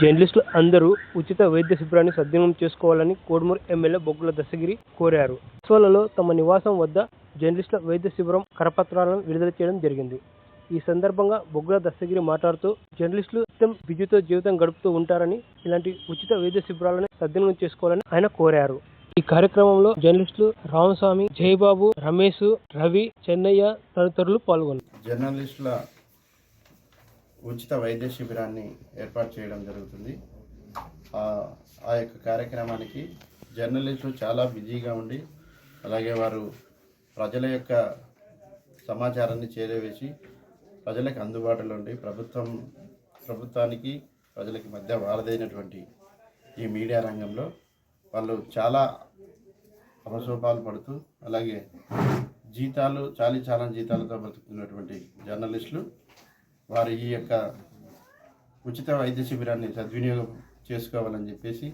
జర్నలిస్టులు అందరూ ఉచిత వైద్య శిబిరాన్ని సద్వినియోగం చేసుకోవాలని కోడుమూరు ఎమ్మెల్యే బొగ్గుల దశగిరి కోరారు. సోలలో తమ నివాసం వద్ద జర్నలిస్టుల వైద్య శిబిరం కరపత్రాలను విడుదల చేయడం జరిగింది. ఈ సందర్భంగా బొగ్గుల దశగిరి మాట్లాడుతూ జర్నలిస్టులు నిత్యం విద్యుతో జీవితం గడుపుతూ ఉంటారని ఇలాంటి ఉచిత వైద్య శిబిరాలను సద్వినియోగం చేసుకోవాలని ఆయన కోరారు. ఈ కార్యక్రమంలో జర్నలిస్టులు రామస్వామి జయబాబు రమేష్ రవి చెన్నయ్య తదితరులు పాల్గొన్నారు. జర్నలిస్టుల ఉచిత వైద్య శిబిరాన్ని ఏర్పాటు చేయడం జరుగుతుంది. ఆ యొక్క కార్యక్రమానికి జర్నలిస్టులు చాలా బిజీగా ఉండి అలాగే వారు ప్రజల యొక్క సమాచారాన్ని చేరవేసి ప్రజలకు అందుబాటులో ఉండి ప్రభుత్వం ప్రభుత్వానికి ప్రజలకి మధ్య వారదైనటువంటి ఈ మీడియా రంగంలో వాళ్ళు చాలా అవసోపాలు పడుతూ అలాగే జీతాలు చాలీ చాలా జీతాలతో బతుకుతున్నటువంటి జర్నలిస్టులు వారు ఈ యొక్క ఉచిత వైద్య శిబిరాన్ని సద్వినియోగం చేసుకోవాలని చెప్పేసి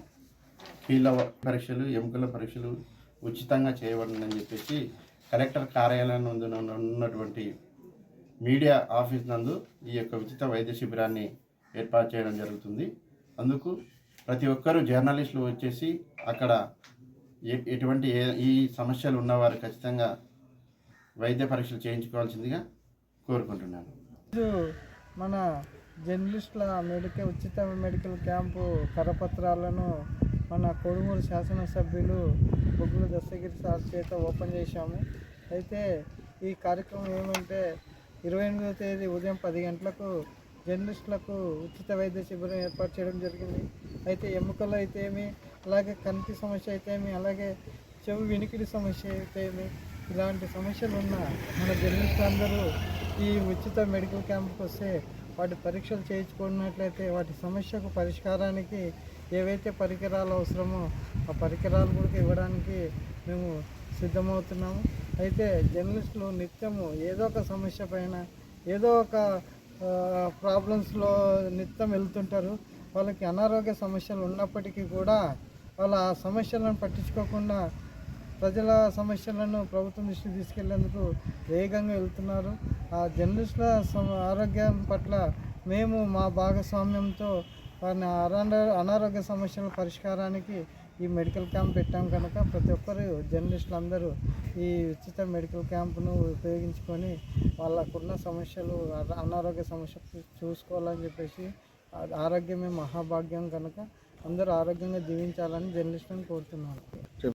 కీళ్ళ పరీక్షలు ఎముకల పరీక్షలు ఉచితంగా చేయబడిందని చెప్పేసి కలెక్టర్ కార్యాలయం నందు ఉన్నటువంటి మీడియా ఆఫీస్ నందు ఈ యొక్క ఉచిత వైద్య శిబిరాన్ని ఏర్పాటు చేయడం జరుగుతుంది. అందుకు ప్రతి ఒక్కరూ జర్నలిస్టులు వచ్చేసి అక్కడ ఎటువంటి ఏ- ఈ సమస్యలు ఉన్నవారు ఖచ్చితంగా వైద్య పరీక్షలు చేయించుకోవాల్సిందిగా కోరుకుంటున్నాను. మన జర్నలిస్టుల మెడికల్ ఉచిత మెడికల్ క్యాంపు కరపత్రాలను మన కొడుమూరు శాసనసభ్యులు బొగ్గుల దస్తగిరి సార్ చేత ఓపెన్ చేశాము. అయితే ఈ కార్యక్రమం ఏమంటే ఇరవై ఎనిమిదవ తేదీ ఉదయం పది గంటలకు జర్నలిస్టులకు ఉచిత వైద్య శిబిరం ఏర్పాటు చేయడం జరిగింది. అయితే ఎముకలు అయితేమి అలాగే కంటి సమస్య అయితేమి అలాగే చెవి వినికిడి సమస్య అయితేమి ఇలాంటి సమస్యలు ఉన్న మన జర్నలిస్టులు అందరూ ఈ ఉచిత మెడికల్ క్యాంప్కి వస్తే వాటి పరీక్షలు చేయించుకున్నట్లయితే వాటి సమస్యకు పరిష్కారానికి ఏవైతే పరికరాలు అవసరమో ఆ పరికరాలు కూడా ఇవ్వడానికి మేము సిద్ధమవుతున్నాము. అయితే జర్నలిస్టులు నిత్యము ఏదో ఒక సమస్య పైన ఏదో ఒక ప్రాబ్లమ్స్లో నిత్యం వెళ్తుంటారు. వాళ్ళకి అనారోగ్య సమస్యలు ఉన్నప్పటికీ కూడా వాళ్ళ ఆ సమస్యలను పట్టించుకోకుండా ప్రజల సమస్యలను ప్రభుత్వం దృష్టికి తీసుకెళ్ళేందుకు వేగంగా వెళ్తున్నారు. ఆ జర్నలిస్టుల ఆరోగ్యం పట్ల మేము మా భాగస్వామ్యంతో వారిని అనారోగ్య సమస్యల పరిష్కారానికి ఈ మెడికల్ క్యాంప్ పెట్టాం కనుక ప్రతి ఒక్కరు జర్నలిస్టులు అందరూ ఈ ఉచిత మెడికల్ క్యాంపును ఉపయోగించుకొని వాళ్ళకున్న సమస్యలు అనారోగ్య సమస్యలు చూసుకోవాలని చెప్పేసి ఆరోగ్యమే మహాభాగ్యం కనుక అందరూ ఆరోగ్యంగా జీవించాలని జర్నలిస్టులను కోరుతున్నాను.